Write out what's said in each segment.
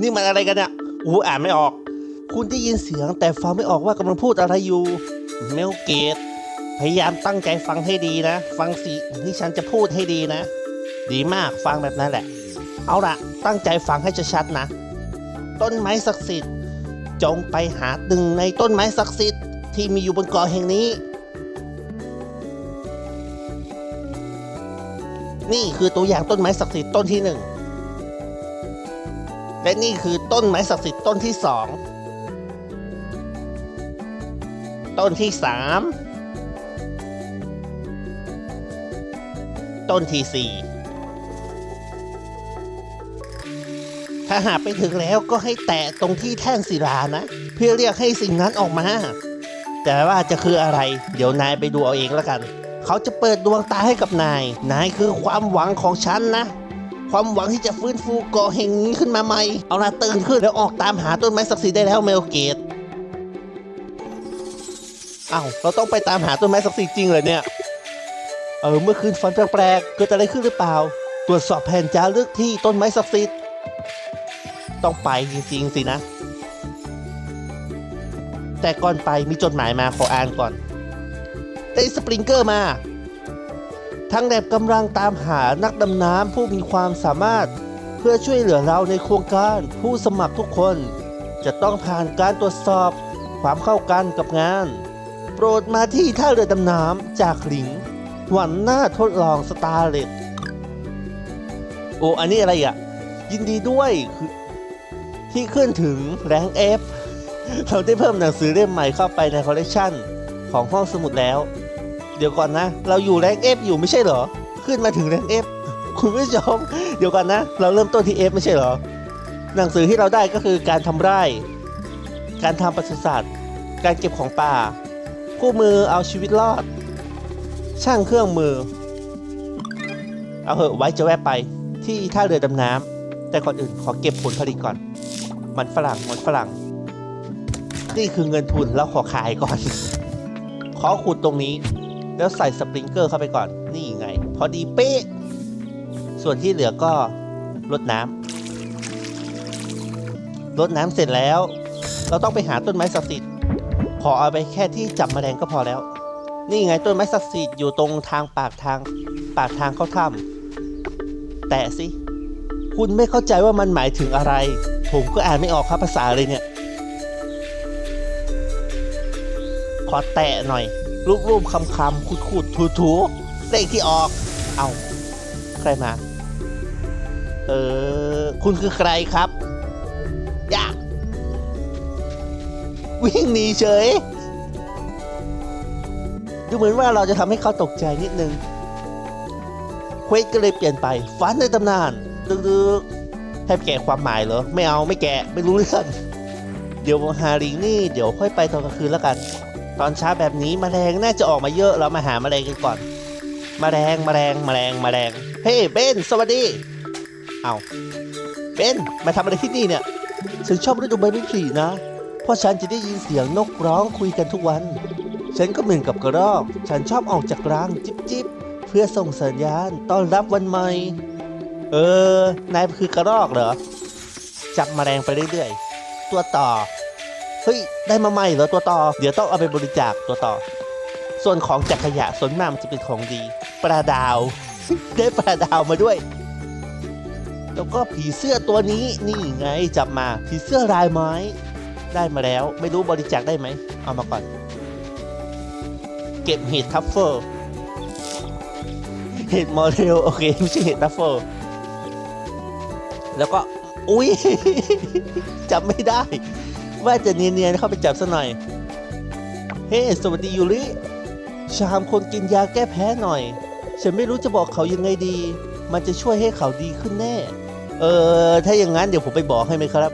นี่มันอะไรกันเนี่ยอูอ่านไม่ออก คุณได้ยินเสียงแต่ฟังไม่ออกว่ากำลังพูดอะไรอยู่ เมลเกต พยายามตั้งใจฟังให้ดีนะ ฟังสิที่ฉันจะพูดให้ดีนะ ดีมากฟังแบบนั้นแหละ เอาละตั้งใจฟังให้ชัดๆนะ ต้นไม้ศักดิ์สิทธิ์ จงไปหาหนึ่งในต้นไม้ศักดิ์สิทธิ์ที่มีอยู่บนเกาะแห่งนี้ นี่คือตัวอย่างต้นไม้ศักดิ์สิทธิ์ต้นที่หนึ่ง และนี่คือต้นไม้ศักดิ์สิทธิ์ต้นที่สองต้นที่สามต้นที่สี่ถ้าหากไปถึงแล้วก็ให้แตะตรงที่แท่งศิลานะ เพื่อเรียกให้สิ่งนั้นออกมา แต่ว่าจะคืออะไร เดี๋ยวนายไปดูเอาเองแล้วกัน เขาจะเปิดดวงตาให้กับนาย นายคือความหวังของฉันนะ ความหวังที่จะฟื้นฟูเกาะแห่งนี้ขึ้นมาใหม่ เอาละตื่นขึ้นแล้วออกตามหาต้นไม้ศักดิ์สิทธิ์ได้แล้วเมลเกตอ้าวเราต้องไปตามหาต้นไม้ศักดิ์สิทธิ์จริงเหรอเนี่ย เออ เมื่อคืนฝันแปลกๆ เกิดอะไรขึ้นหรือเปล่า ตรวจสอบแผ่นจารึกที่ต้นไม้ศักดิ์สิทธิ์ ต้องไปจริงๆสินะ แต่ก่อนไปมีจดหมายมาขออ่านก่อน ได้สปริงเกอร์มา ทั้งแดบกำลังตามหานักดำน้ำผู้มีความสามารถ เพื่อช่วยเหลือเราในโครงการผู้สมัครทุกคน จะต้องผ่านการตรวจสอบความเข้ากันกับงาน โปรดมาที่ท่าเรือดำน้ำจากหลิง วันหน้าทดลองสตาร์เล็ตโอ้อันนี้อะไรอะ ยินดีด้วยคือที่ขึ้นถึงแรงเอฟเราได้เพิ่มหนังสือเล่มใหม่เข้าไปในคอลเลกชันของห้องสมุดแล้ว เดี๋ยวก่อนนะ เราอยู่แรงเอฟอยู่ไม่ใช่เหรอ ขึ้นมาถึงแรงเอฟคุณผู้ชม เดี๋ยวก่อนนะ เราเริ่มต้นที่เอฟไม่ใช่เหรอ หนังสือที่เราได้ก็คือการทำไร่ การทำปศุสัตว์ การเก็บของป่า คู่มือเอาชีวิตรอด ช่างเครื่องมือ เอาเหอะไว้จะแวะไปที่ท่าเรือดำน้ำแต่ก่อนอื่นขอเก็บผลผลิตก่อน มันฝรั่งมันฝรั่ง นี่คือเงินทุนแล้วขอขายก่อน ขอขุดตรงนี้ แล้วใส่สปริงเกอร์เข้าไปก่อน นี่ไง พอดีเป๊ะ ส่วนที่เหลือก็รดน้ำรดน้ำเสร็จแล้ว เราต้องไปหาต้นไม้ศักดิ์สิทธิ์ขอเอาไปแค่ที่จับแมลงก็พอแล้ว นี่ไงต้นไม้ศักดิ์สิทธิ์อยู่ตรงทางปากทาง ปากทางเข้าถ้ำแตะสิ คุณไม่เข้าใจว่ามันหมายถึงอะไร ผมก็อ่านไม่ออกครับภาษาเลยเนี่ย ขอแตะหน่อย รูปรูปคำคำขุดขุดถูถูเลขที่ออก เอาใครมา เออ คุณคือใครครับยะวิ่งหนีเฉย ดูเหมือนว่าเราจะทำให้เขาตกใจนิดนึงเควสก็เลยเปลี่ยนไปฟันในตำนานดึกๆให้แกะความหมายเหรอ ไม่เอาไม่แกะ ไม่รู้เรื่อง เดี๋ยวหาลิงนี่ เดี๋ยวค่อยไปตอนกลางคืนแล้วกัน ตอนเช้าแบบนี้มแมลงน่าจะออกมาเยอะเรามาหาแมลงกันก่อนมแมลงแมลงแมลงแมลงเฮ้เบนสวัสดีเอาเบนมาทำอะไรที่นี่เนี่ยฉันชอบฤดูใบไม้ผลินะเพราะฉันจะได้ยินเสียงนกร้องคุยกันทุกวัน ฉันก็เหมือนกับกระรอก ฉันชอบออกจากรังจิบจิบเพื่อส่งสัญญาณต้อนรับวันใหม่ เออ นายคือกระรอกเหรอ จับมแมลงไปเรื่อยๆ ตัวต่อ เฮ้ย ได้มาใหม่เหรอตัวต่อ เดี๋ยวต้องเอาไปบริจาคตัวต่อ ส่วนของจากขยะส่วนมากมันจะเป็นของดี ปลาดาว ได้ปลาดาวมาด้วย แล้วก็ผีเสื้อตัวนี้นี่ไงจับมาผีเสื้อลายไม้ได้มาแล้ว ไม่รู้บริจาคได้ไหม เอามาก่อน เก็บเห็ดทัฟเฟิลเห็ดมอเรลโอเคไม่ใช่เห็ดทัฟเฟิลแล้วก็ อุ้ยจับไม่ได้ ว่าจะเนียนๆเข้าไปจับซะหน่อย เฮ้ สวัสดียูริ ชามคนกินยาแก้แพ้หน่อย ฉันไม่รู้จะบอกเขายังไงดี มันจะช่วยให้เขาดีขึ้นแน่ เออ ถ้าอย่างนั้นเดี๋ยวผมไปบอกให้ไหมครับ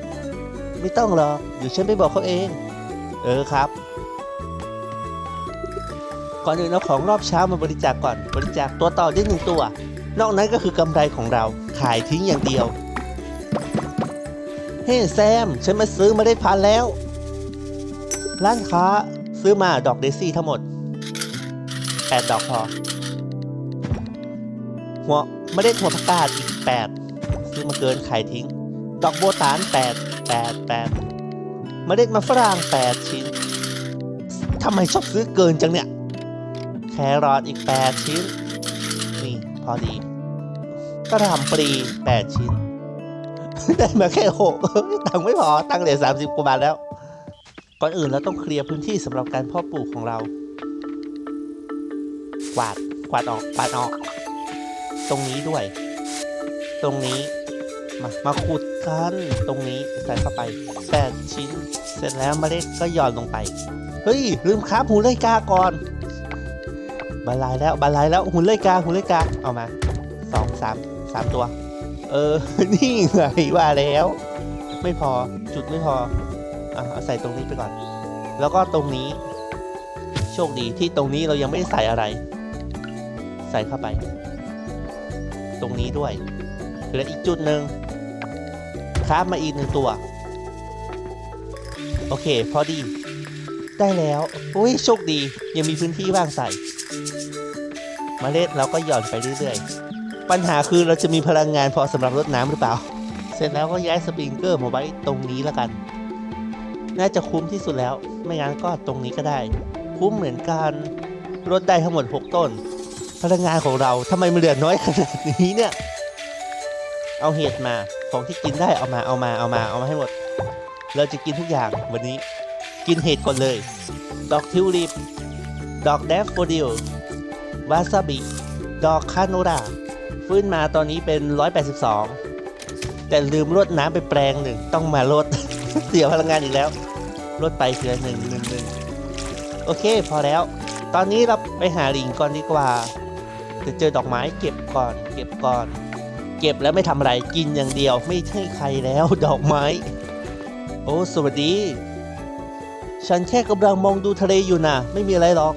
ไม่ต้องหรอก เดี๋ยวฉันไปบอกเขาเอง เออครับ ก่อนอื่นเอาของรอบเช้ามาบริจาคก่อน บริจาคตัวต่อได้หนึ่งตัว นอกนั้นก็คือกำไรของเรา ขายทิ้งอย่างเดียว ฮ้แซม ฉันมาซื้อมาได้พันแล้ว ร้านค้าซื้อมาดอกเดซี่ทั้งหมดแปดดอกพอ หัวไม่ได้หัวประกาศอีกแปดซื้อมาเกินขายทิ้ง ดอกโบตานแปดแปดแปดเมล็ดมันฝรั่งแปดชิ้นทำไมชอบซื้อเกินจังเนี่ย แครอทอีกแปดชิ้น นี่พอดีกระหล่ำปลีแปดชิ้น ได้มาแค่หกตังไม่พอตังเหลือสามสิบกว่าบาทแล้ว ก่อนอื่นเราต้องเคลียร์พื้นที่สำหรับการเพาะปลูกของเรา กวาดกวาดออกกวาดออก ตรงนี้ด้วย ตรงนี้มามาขุดกันตรงนี้ใส่เข้าไปแปดชิ้น เสร็จแล้วเมล็ดก็หย่อนลงไป เฮ้ย ลืมคาบหุ่นไล่กาก่อนบาลายแล้วบาลายแล้วหุ่นไล่กาหุ่นไล่กาเอามาสองสามสามตัว เออ นี่ไงว่าแล้ว ไม่พอจุดไม่พออะเอาใส่ตรงนี้ไปก่อน แล้วก็ตรงนี้ โชคดีที่ตรงนี้เรายังไม่ได้ใส่อะไร ใส่เข้าไป ตรงนี้ด้วยและอีกจุดหนึ่งคราฟมาอีกหนึ่งตัว โอเค พอดี ได้แล้วอุ้ยโชคดียังมีพื้นที่ว่างใส่เมล็ดเราก็หย่อนไปเรื่อยๆ ปัญหาคือเราจะมีพลังงานพอสำหรับรดน้ำหรือเปล่า เสร็จแล้วก็ย้ายสปริงเกอร์มาไว้ตรงนี้แล้วกัน น่าจะคุ้มที่สุดแล้ว ไม่งั้นก็ตรงนี้ก็ได้ คุ้มเหมือนกันรดได้ทั้งหมด 6 ต้น พลังงานของเราทำไมมันเหลือน้อยขนาดนี้เนี่ย เอาเห็ดมาของที่กินได้เอามาเอามาเอามาเอามาให้หมด เราจะกินทุกอย่างวันนี้ กินเห็ดก่อนเลย ดอกทิวลิป ดอกแดฟโฟดิลวาซาบิ ดอกคาโนรา ฟื้นมาตอนนี้เป็น 182 แต่ลืมรดน้ำไปแปลงหนึ่งต้องมาลด เสียพลังงานอีกแล้วลดไปเทือหนึ่งหนึ่งหนึ่งโอเคพอแล้ว ตอนนี้เราไปหาลิงก่อนดีกว่าจะเจอดอกไม้เก็บก่อน เก็บก่อน เก็บแล้วไม่ทำอะไรกินอย่างเดียวไม่ใช่ใครแล้วดอกไม้ โอ้สวัสดี ฉันแค่กำลังมองดูทะเลอยู่นะไม่มีอะไรหรอก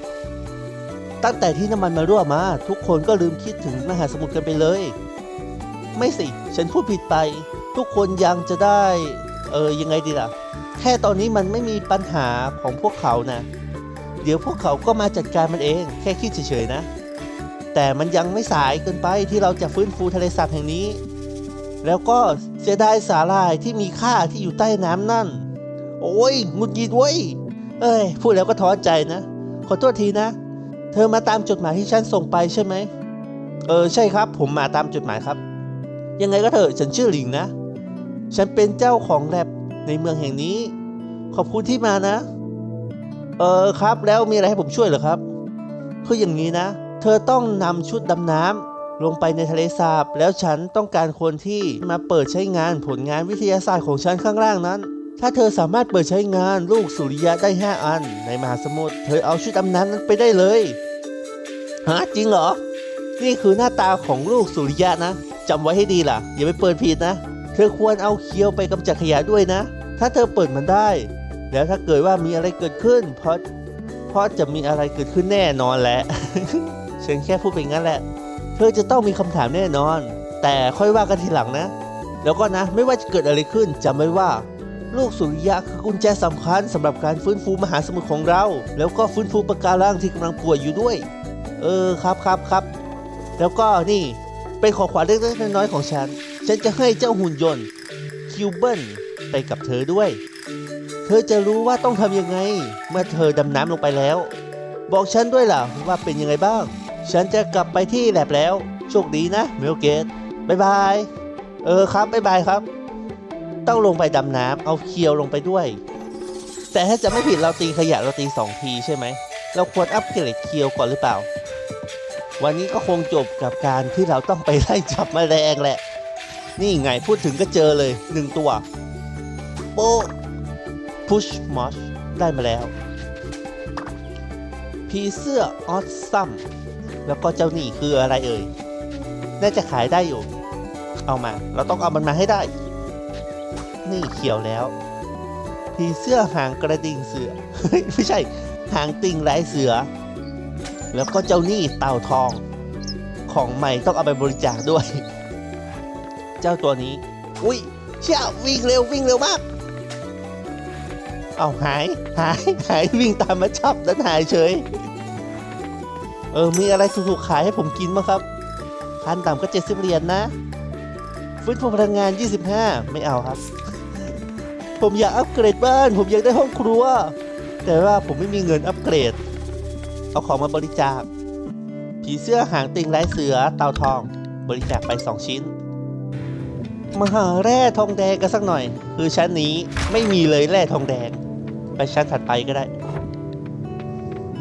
ตั้งแต่ที่น้ำมันมารั่วมา ทุกคนก็ลืมคิดถึงมหาสมุทรกันไปเลย ไม่สิ ฉันพูดผิดไป ทุกคนยังจะได้ เออยังไงดีล่ะ แค่ตอนนี้มันไม่มีปัญหาของพวกเขานะ เดี๋ยวพวกเขาก็มาจัดการมันเอง แค่คิดเฉยๆนะ แต่มันยังไม่สายเกินไปที่เราจะฟื้นฟูทะเลสาบแห่งนี้ แล้วก็เสียดายสาหร่ายที่มีค่าที่อยู่ใต้น้ำนั่น โอ้ยงุดหงิดเว้ยเอ้ยพูดแล้วก็ท้อใจนะ ขอโทษทีนะ เธอมาตามจดหมายที่ฉันส่งไปใช่ไหม เออใช่ครับ ผมมาตามจดหมายครับ ยังไงก็เถอะฉันชื่อหลิงนะ ฉันเป็นเจ้าของแลบในเมืองแห่งนี้ ขอบคุณที่มานะ เออครับแล้วมีอะไรให้ผมช่วยเหรอครับ คืออย่างนี้นะ เธอต้องนำชุดดำน้ำลงไปในทะเลสาบ แล้วฉันต้องการคนที่มาเปิดใช้งานผลงานวิทยาศาสตร์ของฉันข้างล่างนั้น ถ้าเธอสามารถเปิดใช้งานลูกสุริยะได้ 5 อัน ในมหาสมุทร เธอเอาชุดดำน้ำนั้นไปได้เลยฮะจริงเหรอ นี่คือหน้าตาของลูกสุริยะนะจำไว้ให้ดีล่ะ อย่าไปเปิดผิดนะ เธอควรเอาเคียวไปกำจัดขยะด้วยนะ ถ้าเธอเปิดมันได้ แล้วถ้าเกิดว่ามีอะไรเกิดขึ้น เพราะเพราะจะมีอะไรเกิดขึ้นแน่นอนแหละฉันแค่พูดไปงั้นแหละ เธอจะต้องมีคำถามแน่นอน แต่ค่อยว่ากันทีหลังนะ แล้วก็นะ ไม่ว่าจะเกิดอะไรขึ้นจำไว้ว่า ลูกสุริยะคือกุญแจสำคัญสำหรับการฟื้นฟูมหาสมุทรของเรา แล้วก็ฟื้นฟูปะการังที่กำลังป่วยอยู่ด้วย เออครับครับครับแล้วก็นี่เป็นของขวัญเล็กๆน้อยๆของฉัน ฉันจะให้เจ้าหุ่นยนต์คิวเบิลไปกับเธอด้วย เธอจะรู้ว่าต้องทำยังไง เมื่อเธอดำน้ำลงไปแล้ว บอกฉันด้วยล่ะว่าเป็นยังไงบ้าง ฉันจะกลับไปที่แลบแล้ว โชคดีนะเมลเกตบายบาย เออครับบายบายครับ ต้องลงไปดำน้ำเอาเคียวลงไปด้วย แต่ถ้าจะไม่ผิดเราตีขยะเราตีสองทีใช่ไหม เราควรอัปเกรดเคียวก่อนหรือเปล่า วันนี้ก็คงจบกับการที่เราต้องไปไล่จับมแมลงแหละ นี่ไงพูดถึงก็เจอเลยหนึ่งตัว โปพุชมอชได้มาแล้วผีเสื้อออสซัมแล้วก็เจ้าหนี่คืออะไรเอ่ย น่าจะขายได้อยู่ เอามา เราต้องเอามันมาให้ได้ นี่เขียวแล้วผีเสื้อหางกระดิ่งเสือไม่ใช่หางติ่งลายเสือ แล้วก็เจ้านี่เต่าทอง ของใหม่ต้องเอาไปบริจาคด้วย เจ้าตัวนี้ อุ้ยเชี่ยวิ่งเร็ววิ่งเร็วมาก เอาหายหายหายวิ่งตามมาจับแล้วหายเฉย เออมีอะไรถูกๆขายให้ผมกินมั้งครับพันต่ำก็เจ็ดสิบเหรียญนนะฟื้นฟูพลังงาน 25 ไม่เอาครับ ผมอยากอัปเกรดบ้าน ผมอยากได้ห้องครัว แต่ว่าผมไม่มีเงินอัปเกรด เอาของมาบริจาค ผีเสื้อหางติงลายเสือเตาทอง บริจาคไป 2 ชิ้นมาหาแร่ทองแดงกันสักหน่อย คือชั้นนี้ไม่มีเลยแร่ทองแดง ไปชั้นถัดไปก็ได้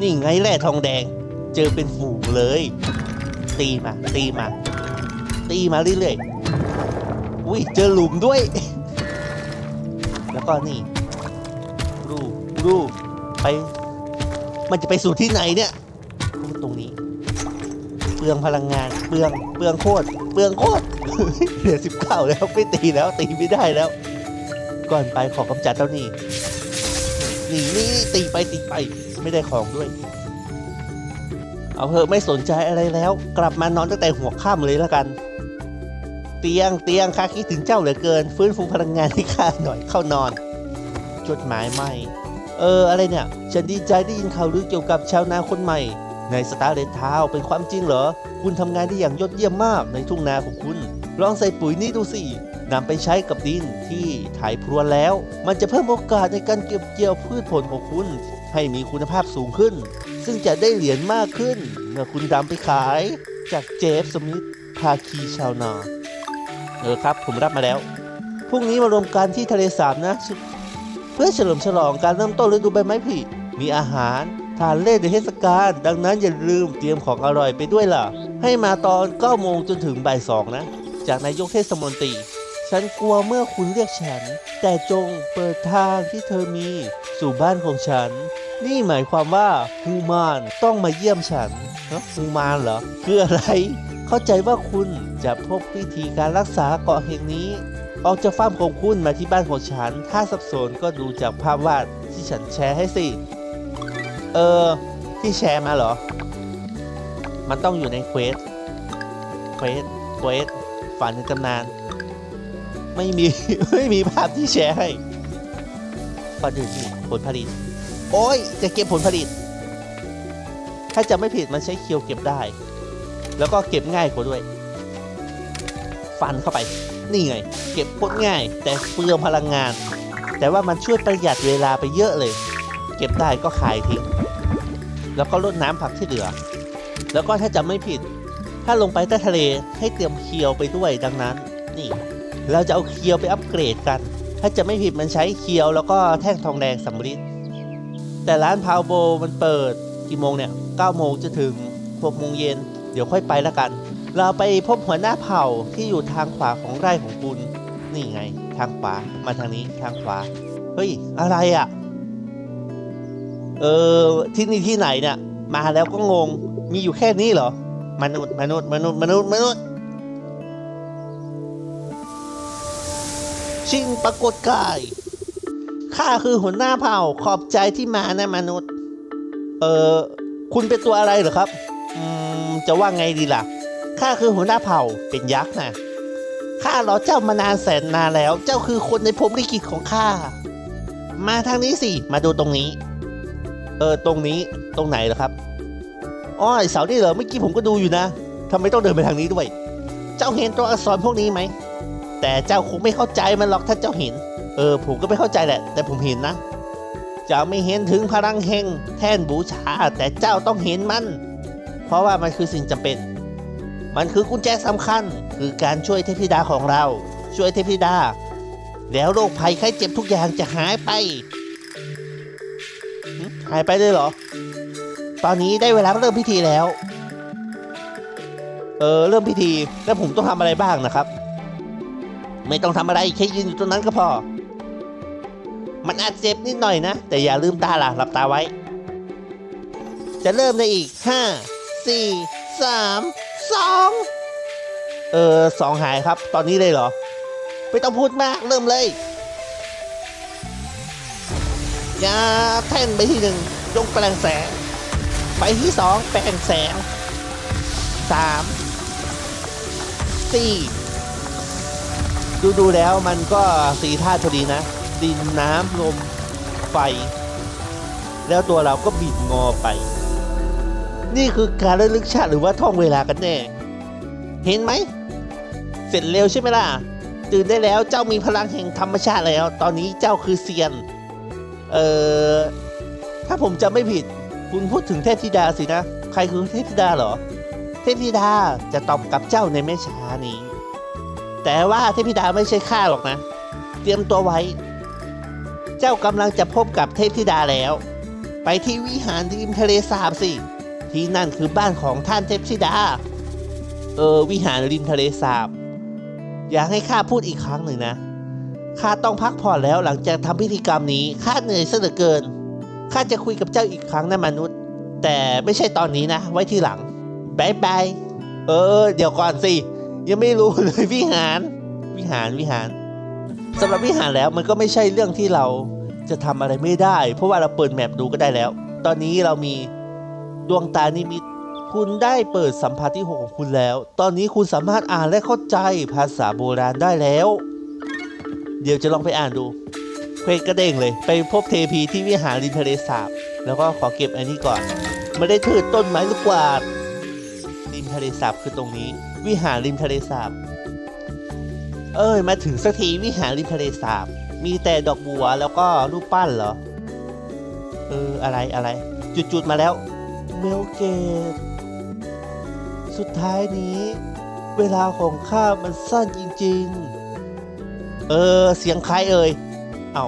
นี่ไงแร่ทองแดง เจอเป็นฝูงเลย ตีมาตีมา ตีมาเรื่อยๆอุ้ยเจอหลุมด้วย แล้วก็นี่รูรูไป มันจะไปสู่ที่ไหนเนี่ยตรงนี้ เปลืองพลังงาน เปลือง เปลืองโคตร เปลืองโคตร เหลือสิบเก้าแล้วไม่ตีแล้วตีไม่ได้แล้ว ก่อนไปขอกำจัดเจ้านี่นี่นี่ตีไปตีไปไม่ได้ของด้วย เอาเถอะไม่สนใจอะไรแล้ว กลับมานอนตั้งแต่หัวค่ำเลยแล้วกัน เตียงเตียงข้าคิดถึงเจ้าเหลือเกิน ฟื้นฟูพลังงานให้ข้าหน่อยเข้านอน จดหมายใหม่ เอออะไรเนี่ย ฉันดีใจได้ยินข่าวลือเกี่ยวกับชาวนาคนใหม่ ในสตาร์เลนทาวเป็นความจริงเหรอ คุณทำงานได้อย่างยอดเยี่ยมมากในทุ่งนาของคุณ ลองใส่ปุ๋ยนี่ดูสินำไปใช้กับดินที่ถ่ายพรวนแล้ว มันจะเพิ่มโอกาสในการเก็บเกี่ยวพืชผลของคุณ ให้มีคุณภาพสูงขึ้น ซึ่งจะได้เหรียญมากขึ้น เมื่อคุณนำไปขาย จากเจฟสมิธภาคีชาวนา เออครับ ผมรับมาแล้ว พรุ่งนี้มารวมกันที่ทะเลสาบนะ เพื่อเฉลิมฉลองการเริ่มต้นฤดูใบไม้ผลิมีอาหารทานเล่นในเทศกาลดังนั้นอย่าลืมเตรียมของอร่อยไปด้วยล่ะ ให้มาตอน9โมงจนถึงบ่ายสองนะ จากนายกเทศมนตรี ฉันกลัวเมื่อคุณเรียกฉัน แต่จงเปิดทางที่เธอมี สู่บ้านของฉัน นี่หมายความว่าฮูมานต้องมาเยี่ยมฉันฮะฮูมานเหรอ คืออะไร เข้าใจว่าคุณจะพบวิธีการรักษาเกาะแห่งนี้ ออกจากฟาร์มของคุณมาที่บ้านของฉัน ถ้าสับสนก็ดูจากภาพวาดที่ฉันแชร์ให้สิ เออ ที่แชร์มาเหรอ มันต้องอยู่ในเควส เควส เควส ฝันในตำนาน ไม่มี ไม่มีภาพที่แชร์ให้ก่อนอื่นนี่ผลผลิต โอ้ย จะเก็บผลผลิต ถ้าจะไม่ผิดมันใช้เคียวเก็บได้ แล้วก็เก็บง่ายกว่าด้วย ฟันเข้าไป นี่ไง เก็บโคตรง่าย แต่เปลืองพลังงาน แต่ว่ามันช่วยประหยัดเวลาไปเยอะเลย เก็บได้ก็ขายทิ้ง แล้วก็ลดน้ำผักที่เหลือ แล้วก็ถ้าจำไม่ผิด ถ้าลงไปใต้ทะเลให้เตรียมเคียวไปด้วยดังนั้น นี่ เราจะเอาเคียวไปอัปเกรดกัน ถ้าจะไม่ผิดมันใช้เคียวแล้วก็แท่งทองแดงสำริดแต่ร้านพาวโบมันเปิดกี่โมงเนี่ย9โมงจะถึง6โมงเย็น เดี๋ยวค่อยไปล้วกัน เราไปพบหัวหน้าเผ่าที่อยู่ทางขวาของไร่ของคุณ นี่ไง ทางขวา มาทางนี้ทางขวา เฮ้ย อะไรอะ่ะ เออที่นี่ที่ไหนเนี่ย มาแล้วก็งง มีอยู่แค่นี้เหรอ มนุษย์ มนุษย์ มนุษย์ มนุษย์ มนุษย์ ชิงปรากฏกายข้าคือหัวหน้าเผ่าขอบใจที่มานะมนุษย์ เออคุณเป็นตัวอะไรเหรอครับ อืม จะว่าไงดีล่ะ ข้าคือหัวหน้าเผ่าเป็นยักษ์นะข้ารอเจ้ามานานแสนนานแล้ว เจ้าคือคนในภพลิขิตของข้า มาทางนี้สิ มาดูตรงนี้ เออ ตรงนี้ ตรงไหนเหรอครับ อ้อยเสานี่เหรอ เมื่อกี้ผมก็ดูอยู่นะทำไมต้องเดินไปทางนี้ด้วย เจ้าเห็นตัวอักษรพวกนี้ไหม แต่เจ้าคงไม่เข้าใจมันหรอกถ้าเจ้าเห็น เออ ผมก็ไม่เข้าใจแหละ แต่ผมเห็นนะ เจ้าไม่เห็นถึงพลังแห่งแท่นบูชา แต่เจ้าต้องเห็นมัน เพราะว่ามันคือสิ่งจำเป็น มันคือกุญแจสำคัญ คือการช่วยเทพธิดาของเรา ช่วยเทพธิดา แล้วโรคภัยไข้เจ็บทุกอย่างจะหายไป หายไปเลยเหรอ ตอนนี้ได้เวลาเริ่มพิธีแล้ว เออเริ่มพิธี แล้วผมต้องทำอะไรบ้างนะครับ ไม่ต้องทำอะไรแค่ยืนอยู่ตรงนั้นก็พอ มันอาจเจ็บนิดหน่อยนะ แต่อย่าลืมตาล่ะหลับตาไว้จะเริ่มได้อีกห้า สี่สามสองเออสองหายครับ ตอนนี้เลยเหรอ ไม่ต้องพูดมากเริ่มเลยยาแท่นไปที่หนึ่งจงแปลงแสง ไปที่สองแปลงแสงสามสี่ดูดูแล้วมันก็สีธาตุพอดีนะ ดินน้ำลมไฟ แล้วตัวเราก็บิดงอไป นี่คือการระลึกชาติหรือว่าท่องเวลากันแน่ เห็นไหม เสร็จเร็วใช่ไหมล่ะ ตื่นได้แล้วเจ้ามีพลังแห่งธรรมชาติแล้ว ตอนนี้เจ้าคือเซียน เอ่อ ถ้าผมจำไม่ผิด คุณพูดถึงเทพธิดาสินะ ใครคือเทพธิดาเหรอ เทพธิดาจะตอบกับเจ้าในไม่ช้านี้ แต่ว่าเทพธิดาไม่ใช่ข้าหรอกนะ เตรียมตัวไว้ เจ้ากำลังจะพบกับเทพธิดาแล้ว ไปที่วิหารริมทะเลสาบสิ ที่นั่นคือบ้านของท่านเทพธิดา เออ วิหารริมทะเลสาบ อยากให้ข้าพูดอีกครั้งหนึ่งนะ ข้าต้องพักผ่อนแล้วหลังจากทำพิธีกรรมนี้ ข้าเหนื่อยเหลือเกิน ข้าจะคุยกับเจ้าอีกครั้งนะมนุษย์ แต่ไม่ใช่ตอนนี้นะ ไว้ทีหลังบายบาย เออ เดี๋ยวก่อนสิ ยังไม่รู้เลยวิหาร วิหารวิหารสำหรับวิหารแล้วมันก็ไม่ใช่เรื่องที่เราจะทำอะไรไม่ได้ เพราะว่าเราเปิดแมปดูก็ได้แล้ว ตอนนี้เรามี ดวงตานิมิต คุณได้เปิดสัมผัสที่ 6 ของคุณแล้ว ตอนนี้คุณสามารถอ่านและเข้าใจภาษาโบราณได้แล้ว เดี๋ยวจะลองไปอ่านดู เพลงกระเด้งเลย ไปพบเทพีที่วิหารริมทะเลสาบ แล้วก็ขอเก็บอันนี้ก่อน ไม่ได้ถือต้นไม้ลูกกวาด ริมทะเลสาบคือตรงนี้ วิหารริมทะเลสาบ เอ้ย มาถึงสักทีวิหารริมทะเลสาบ มีแต่ดอกบัวแล้วก็รูปปั้นเหรอ เอออะไรอะไร จุดๆมาแล้ว เมลเกต สุดท้ายนี้ เวลาของข้ามันสั้นจริง ๆ เออ เสียงใครเอ่ย เอา้า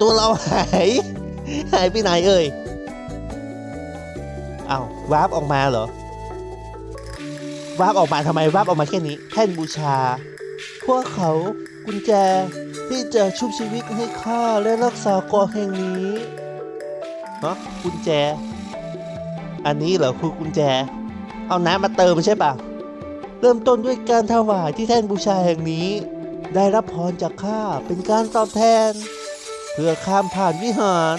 ตัวเราหาย หายไปไหนเอ่ย เอา้าวาร์ปออกมาเหรอวาร์ปออกมาทำไมวาร์ปออกมาแค่นี้ แท่นบูชา พวกเขากุญแจที่จะชุบชีวิตให้ข้าและรักษาเกาะแห่งนี้ฮะกุญแจ อันนี้เหรอคือกุญแจ เอาน้ำมาเติมใช่ปะเริ่มต้นด้วยการถวายที่แท่นบูชาแห่งนี้ ได้รับพรจากข้าเป็นการตอบแทน เพื่อข้ามผ่านวิหาร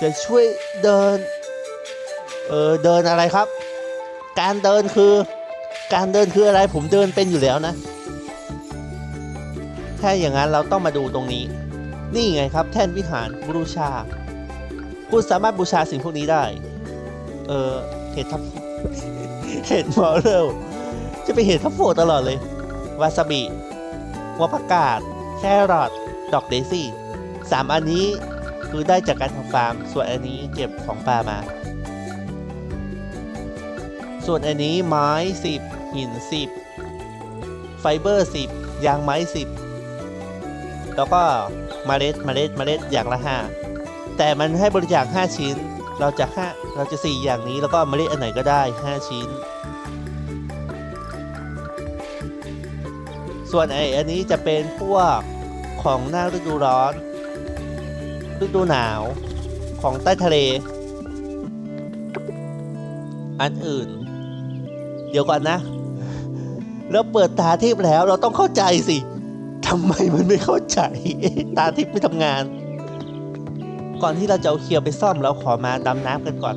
จะช่วยเดิน เออเดินอะไรครับ การเดินคือ การเดินคืออะไรผมเดินเป็นอยู่แล้วนะ ถ้าอย่างนั้นเราต้องมาดูตรงนี้ นี่ไงครับ แท่นวิหารบูชา คุณสามารถบูชาสิ่งพวกนี้ได้ เออเห็ดทับเห็ดหมอเร็วจะไปเห็ดทับโฟตลอดเลย วาซาบิหัวผักกาดแครอทดอกเดซี่สามอันนี้คือได้จากการทำฟาร์ม ส่วนอันนี้เก็บของปลามา ส่วนอันนี้ไม้สิบหินสิบไฟเบอร์สิบยางไม้สิบแล้วก็เมล็ดเมล็ดเมล็ดอย่างละห้าแต่มันให้บริจาค 5 ชิ้น เราจะห้าเราจะสี่อย่างนี้แล้วก็เมล็ดอันไหนก็ได้ 5 ชิ้น ส่วนไออันนี้จะเป็นพวกของหน้าฤดูร้อน ฤดูหนาวของใต้ทะเล อันอื่น เดี๋ยวก่อนนะแล้วเปิดตาทิพย์แล้วเราต้องเข้าใจสิทำไมมันไม่เข้าใจ ตาทิพย์ไม่ทำงาน ก่อนที่เราจะเอาเคียวไปซ่อมเราขอมาดำน้ำกันก่อน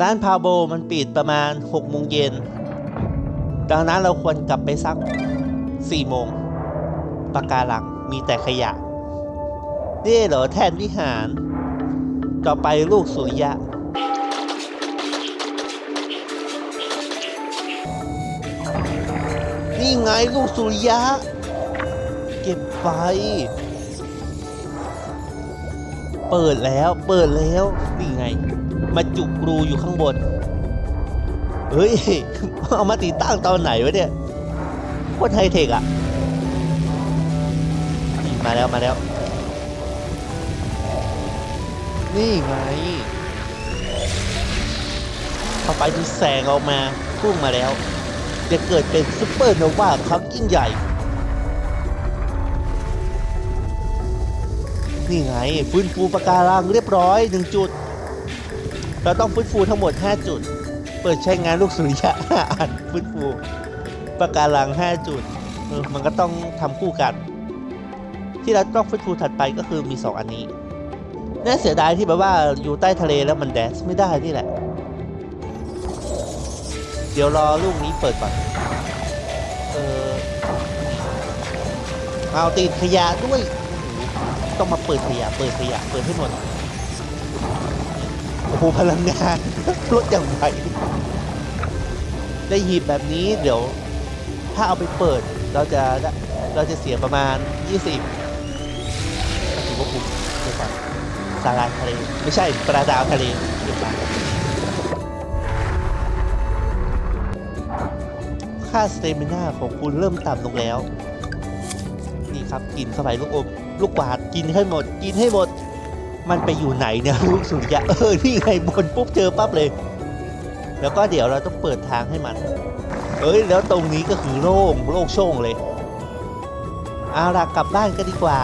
ร้านพาวโบมันปิดประมาณ6โมงเย็น ดังนั้นเราควรกลับไปสัก4โมงปากการังมีแต่ขยะ นี่เหรอแทนวิหาร ต่อไปลูกสุริยะ นี่ไงลูกสุริยะ เก็บไป เปิดแล้ว เปิดแล้ว นี่ไง มาจุกรูอยู่ข้างบน เฮ้ย เอามาติดตั้งตอนไหนวะเนี่ยโคตรไฮเทคอะมาแล้วมาแล้ว นี่ไงเข้าไปที่แสงออกมาพุ่งมาแล้ว จะเกิดเป็นซุปเปอร์โนวาครั้งยิ่งใหญ่ นี่ไงฟื้นฟูปะการังเรียบร้อยหนึ่งจุด เราต้องฟื้นฟูทั้งหมด 5 จุด เปิดใช้งานลูกสุริยะอันฟื้นฟูปะการัง 5 จุดออมันก็ต้องทำคู่กัน ที่เราต้องฟื้นฟูถัดไปก็คือมี 2 อันนี้น่าเสียดายที่แบบว่าอยู่ใต้ทะเลแล้วมันแดนซ์ไม่ได้นี่แหละ เดี๋ยวรอลูกนี้เปิดก่อนเออเอาติดขยะด้วย ต้องมาเปิดขยะเปิดขยะเปิดให้หมดโอ้โหพลังงานลดอย่างไรได้หีบแบบนี้เดี๋ยว ถ้าเอาไปเปิดเราจะเราจะเสียประมาณ 20ถือว่าคุ้มเดี๋ยวก่อนสาลาทะเลไม่ใช่ปลาดาวทะเลเดี๋ยวก่อนค่าสเตมิน่าของคุณเริ่มต่ำลงแล้ว นี่ครับกินเข้าไปลูกอมลูกกวาด กินให้หมด กินให้หมด มันไปอยู่ไหนเนี่ยลูกสุริยะเออนี่ไงบนปุ๊บเจอปั๊บเลย แล้วก็เดี๋ยวเราต้องเปิดทางให้มันเอ้ยแล้วตรงนี้ก็คือโล่งโล่งโช่งเลยเอาล่ะกลับบ้านกันดีกว่า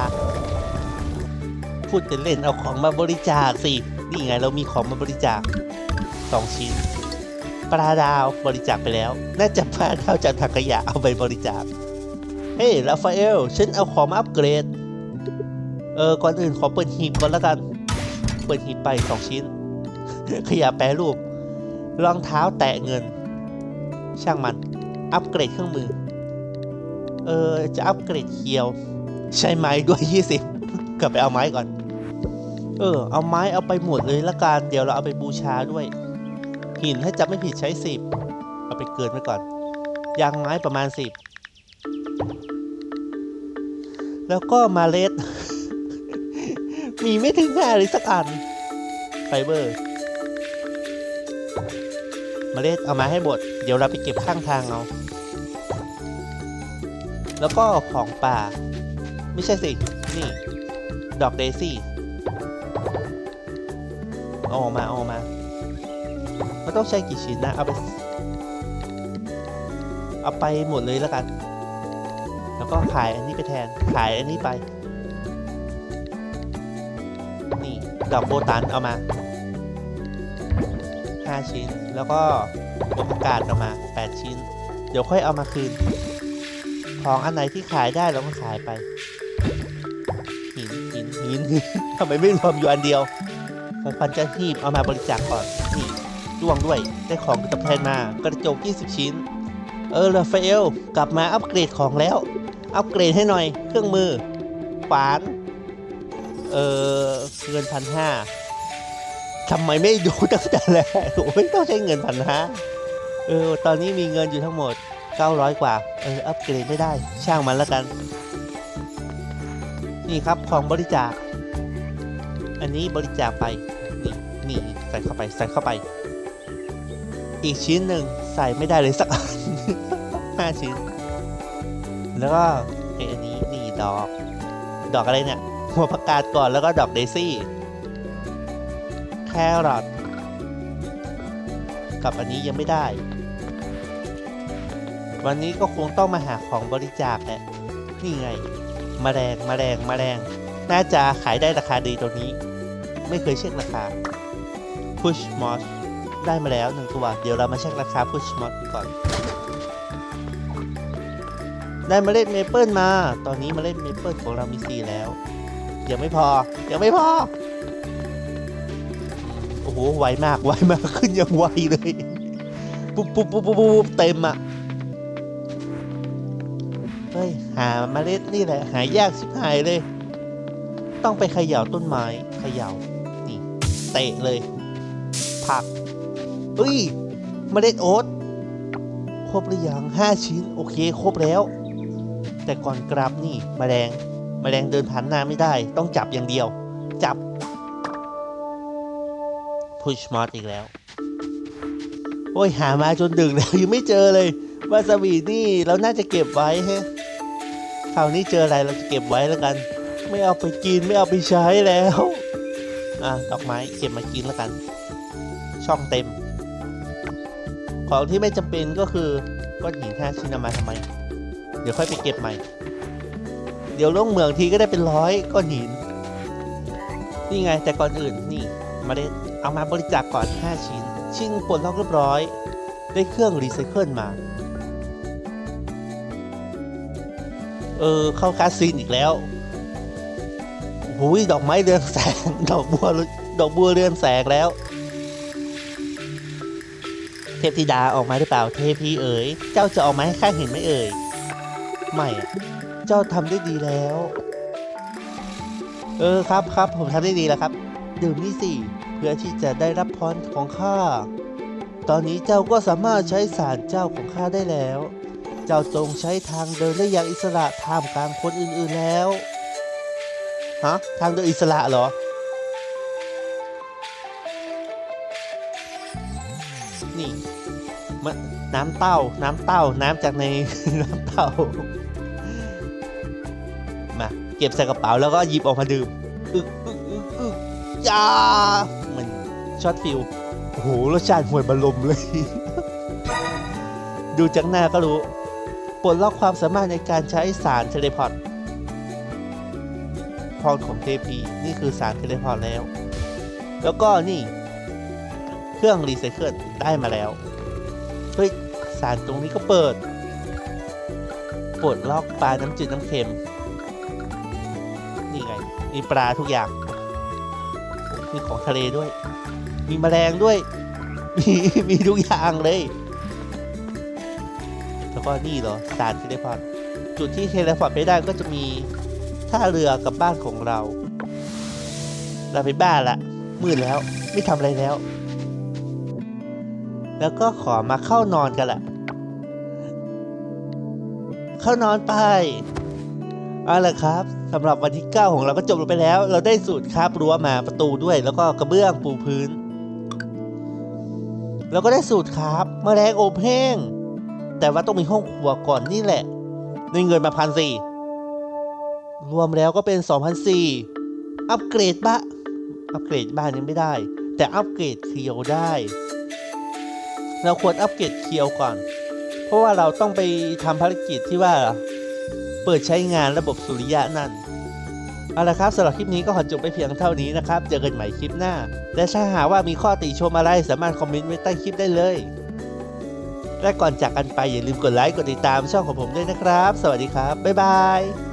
พูดเล่นเอาของมาบริจาคสินี่ไงเรามีของมาบริจาคสองชิ้นปลาดาวบริจาคไปแล้ว น่าจะปลาดาวจากถังขยะเอาไปบริจาคเฮ้ยราฟาเอลฉันเอาของมาอัปเกรด ออก่อนอื่นขอเปิดหีบก่อนแล้วกัน เปิดหีบไปสองชิ้น ขยะแปรรูป รองเท้าแตะเงิน ช่างมัน อัปเกรดเครื่องมือ เออจะอัปเกรดเคียว ใช้ไม้ด้วย 20 กลับไปเอาไม้ก่อน เออ เอาไม้เอาไปหมดเลยละกัน เดี๋ยวเราเอาไปบูชาด้วย หินถ้าจำไม่ผิดใช้ 10 เอาไปเกินไว้ก่อน ยางไม้ประมาณ 10 แล้วก็มาเล็ด มีไม่ถึงห้าเลยสักอัน ไฟเบอร์เมาเล็ดเอามาให้หมด เดี๋ยวเราไปเก็บข้างทางเอา แล้วก็ของป่า ไม่ใช่สิ นี่ ดอกเดซี่เอาอกมาเอาออกมา มันต้องใช้กี่ชิ้นนะ เอาไป เอาไปหมดเลยแล้วกัน แล้วก็ขายอันนี้ไปแทน ขายอันนี้ไป ดอกโบตันเอามา 5 ชิ้น แล้วก็บวประกาศออกมา 8 ชิ้น เดี๋ยวค่อยเอามาคืน ของอันไหนที่ขายได้เราก็ขายไป หินหินหินทำไมไม่รวมอยู่อันเดียวของพันจะหีบเอามาบริจาคก่อนนี่ร่วงด้วย ได้ของตอบแทนมากระจก 20 ชิ้น เออราฟาเอลกลับมาอัปเกรดของแล้ว อัปเกรดให้หน่อย เครื่องมือฝาน เออเงินพันห้าทำไมไม่ดูตั้งแต่แรกโอ้ยต้องใช้เงินพันห้าเออ ตอนนี้มีเงินอยู่ทั้งหมด 900 กว่า เออ อัปเกรดไม่ได้ ช่างมันแล้วกัน นี่ครับ ของบริจาค อันนี้บริจาคไป นี่ นี่ ใส่เข้าไป ใส่เข้าไป อีกชิ้นหนึ่งใส่ไม่ได้เลยสักอันห้าชิ้น แล้วก็ไอ้อันนี้ นี่ดอก ดอกอะไรเนี่ย หัวประกาศก่อนแล้วก็ดอกเดซี่แครอทกับอันนี้ยังไม่ได้ วันนี้ก็คงต้องมาหาของบริจาคแหละนี่ไงมแมลงมแมลงมแมลงน่าจะขายได้ราคาดีตัวนี้ ไม่เคยเช็คราคา Push Moss ได้มาแล้วหนึ่งตัว เดี๋ยวเรามาเช็คราคา Push Moss ก่อน ได้เมล็ดเมเปิลมา ตอนนี้เมล็ดเมเปิลของเรามี4แล้ว ยังไม่พอ ยังไม่พอ โอ้โห ไวมาก ไวมาก ขึ้นยังไวเลย ปุ๊บปุ๊บปุ๊บปุ๊บปุ๊บเต็มอะ เฮ้ย หาเมล็ดนี่แหละ หายากชิบหายเลย ต้องไปเขย่าต้นไม้เขย่า นี่ เตะเลย ผักเฮ้ย เมล็ดโอ๊ต ครบหรือยังห้าชิ้น โอเค ครบแล้ว แต่ก่อนกราบนี่มแมลง แมลงเดินผ่านหน้าไม่ได้ ต้องจับอย่างเดียว จับ พุชมอสอีกแล้ว โอ้ยหามาจนดึกแล้วยังไม่เจอเลยวาซาบินี่เราน่าจะเก็บไว้ฮะคราวนี้เจออะไรเราจะเก็บไว้แล้วกัน ไม่เอาไปกินไม่เอาไปใช้แล้ว อะดอกไม้เก็บมากินแล้วกัน ช่องเต็ม ของที่ไม่จำเป็นก็คือก้อนหินห้าชิ้นมาทำไม เดี๋ยวค่อยไปเก็บใหม่ ดี๋ยวลงเหมืองทีก็ได้เป็นร้อยก้อนหิน นี่ไงแต่ก่อนอื่นนี่มาได้เอามาบริจาคก่อน 5 ชิ้น ชิ้นปลดล็อกเรียบร้อย ได้เครื่องรีไซเคิลมา เออ เข้าคาสซีนอีกแล้วหูยดอกไม้เรืองแสง ดอกบัวดอกบัวเรืองแสงแล้ว เทพธิดาออกมาหรือเปล่าเทพีเอ๋ย เจ้าจะออกมาให้ข้าเห็นไหมเอ่ย ไม่อะ เจ้าทำได้ดีแล้ว เออครับครับผมทำได้ดีแล้วครับ ดื่มนี่สิเพื่อที่จะได้รับพรของข้า ตอนนี้เจ้าก็สามารถใช้สารเจ้าของข้าได้แล้ว เจ้าจงใช้ทางเดินได้อย่างอิสระท่ามกลางคนอื่นๆแล้วฮะทางเดินอิสระเหรอนี่มะน้ำเต้า น้ำเต้า น้ำจากใน น้ำเต้า เก็บใส่กระเป๋าแล้วก็หยิบออกมาดื่มอึกอึกอึกอึกยามันช็อตฟิลโอ้โหรสชาติห่วยบรลมเลย ดูจากหน้าก็รู้ปลดล็อกความสามารถในการใช้สารเทเลพอร์ตพรของเทพีนี่คือสารเทเลพอร์ตแล้ว แล้วก็นี่เครื่องรีไซเคิลได้มาแล้ว เฮ้ย สารตรงนี้ก็เปิดปลดล็อกปลาน้ำจืดน้ำเค็ม มีปลาทุกอย่าง มีของทะเลด้วย มีแมลงด้วย มีมีทุกอย่างเลย แล้วก็นี่เหรอสารเทเลพอร์ตจุดที่เทเลพอร์ตไปได้ก็จะมีท่าเรือกับบ้านของเรา เราไปบ้านละมืดแล้ว ไม่ทำอะไรแล้ว แล้วก็ขอมาเข้านอนกันละเข้านอนไป เอาละครับสำหรับวันที่ 9 ของเราก็จบลงไปแล้ว เราได้สูตรคราบรั้วมาประตูด้วย แล้วก็กระเบื้องปูพื้น แล้วก็ได้สูตรคราบแมลงอบแห้ง แต่ว่าต้องมีห้องครัวก่อนนี่แหละได้เงินมาพันสี่รวมแล้วก็เป็น2 0 0 4อัปเกรดบ้าอัปเกรดบ้านยังไม่ได้ แต่อัปเกรดเคียวได้ เราควรอัปเกรดเคียวก่อน เพราะว่าเราต้องไปทำภารกิจที่ว่า เปิดใช้งานระบบสุริยะนั่นเอาละครับสำหรับคลิปนี้ก็ขอจบไปเพียงเท่านี้นะครับ เจอกันใหม่คลิปหน้า และถ้าหากว่ามีข้อติชมอะไรสามารถคอมเมนต์ไว้ใต้คลิปได้เลย และก่อนจากกันไปอย่าลืมกดไลค์กดติดตามช่องของผมด้วยนะครับ สวัสดีครับ บ๊ายบาย